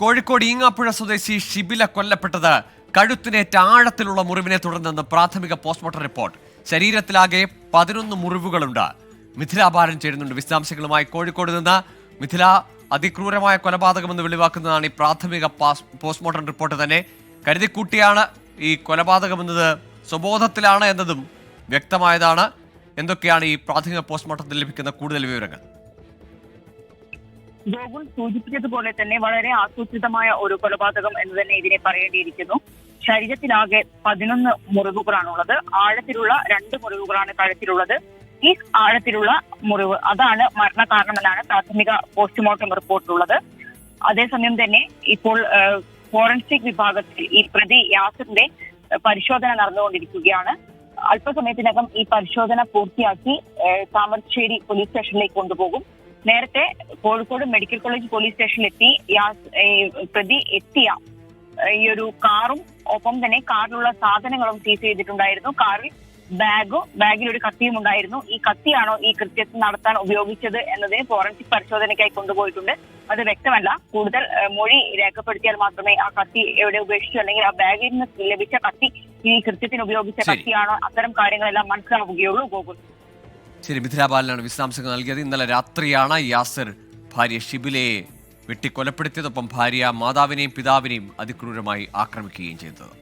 കോഴിക്കോട് ഈങ്ങാപ്പുഴ സ്വദേശി ഷിബില കൊല്ലപ്പെട്ടത് കഴുത്തിനേറ്റ ആഴത്തിലുള്ള മുറിവിനെ തുടർന്നെന്ന് പ്രാഥമിക പോസ്റ്റ്മോർട്ടം റിപ്പോർട്ട്. ശരീരത്തിലാകെ പതിനൊന്ന് മുറിവുകളുണ്ട്. മിഥില ബാലൻ ചേരുന്നുണ്ട്. വിശദാംശങ്ങളുമായി കോഴിക്കോട് നിന്ന് മിഥില അതിക്രൂരമായ കൊലപാതകമെന്ന് വെളിവാക്കുന്നതാണ് ഈ പ്രാഥമിക പാസ്- പോസ്റ്റ്മോർട്ടം റിപ്പോർട്ട് തന്നെ. കരുതിക്കൂട്ടിയാണ് ഈ കൊലപാതകമെന്നത്. സ്വബോധത്തിലാണ് എന്നതും വ്യക്തമായതാണ്. എന്തൊക്കെയാണ് ഈ പ്രാഥമിക പോസ്റ്റ്മോർട്ടത്തിൽ ലഭിക്കുന്ന കൂടുതൽ വിവരങ്ങൾ? ഗോകുൽ സൂചിപ്പിച്ചതുപോലെ തന്നെ വളരെ ആസൂത്രിതമായ ഒരു കൊലപാതകം എന്ന് തന്നെ ഇതിനെ പറയേണ്ടിയിരിക്കുന്നു. ശരീരത്തിലാകെ പതിനൊന്ന് മുറിവുകളാണുള്ളത്. ആഴത്തിലുള്ള രണ്ട് മുറിവുകളാണ് കഴുത്തിലുള്ളത്. ഈ ആഴത്തിലുള്ള മുറിവ് അതാണ് മരണകാരണമെന്നാണ് പ്രാഥമിക പോസ്റ്റ്മോർട്ടം റിപ്പോർട്ടിലുള്ളത്. അതേസമയം തന്നെ ഇപ്പോൾ ഫോറൻസിക് വിഭാഗത്തിൽ ഈ പ്രതി യാസിറിന്റെ പരിശോധന നടന്നുകൊണ്ടിരിക്കുകയാണ്. അല്പസമയത്തിനകം ഈ പരിശോധന പൂർത്തിയാക്കി താമരശ്ശേരി പോലീസ് സ്റ്റേഷനിലേക്ക് കൊണ്ടുപോകും. നേരത്തെ കോഴിക്കോട് മെഡിക്കൽ കോളേജ് പോലീസ് സ്റ്റേഷനിലെത്തി പ്രതി എത്തിയ ഈ ഒരു കാറും ഒപ്പം തന്നെ കാറിലുള്ള സാധനങ്ങളും സീസ് ചെയ്തിട്ടുണ്ടായിരുന്നു. കാറിൽ ബാഗും ബാഗിൽ ഒരു കത്തിയും ഉണ്ടായിരുന്നു. ഈ കത്തിയാണോ ഈ കൃത്യത്തിൽ നടത്താൻ ഉപയോഗിച്ചത് എന്നതിന് ഫോറൻസിക് പരിശോധനയ്ക്കായി കൊണ്ടുപോയിട്ടുണ്ട്. അത് വ്യക്തമല്ല. കൂടുതൽ മൊഴി രേഖപ്പെടുത്തിയാൽ മാത്രമേ ആ കത്തി എവിടെ ഉപേക്ഷിച്ചു അല്ലെങ്കിൽ ആ ബാഗിൽ നിന്ന് ലഭിച്ച കത്തി ഈ കൃത്യത്തിന് ഉപയോഗിച്ച. കത്തിയാണോ? അത്തരം കാര്യങ്ങളെല്ലാം മനസ്സിലാവുകയുള്ളൂ ഗോകുൽ. ശരി മിഥില വിശദാംശങ്ങൾ നൽകിയത്. ഇന്നലെ രാത്രിയാണ് യാസർ ഭാര്യ ഷിബിലയെ വെട്ടിക്കൊലപ്പെടുത്തിയതൊപ്പം ഭാര്യ മാതാവിനെയും പിതാവിനെയും അതിക്രൂരമായി ആക്രമിക്കുകയും ചെയ്തത്.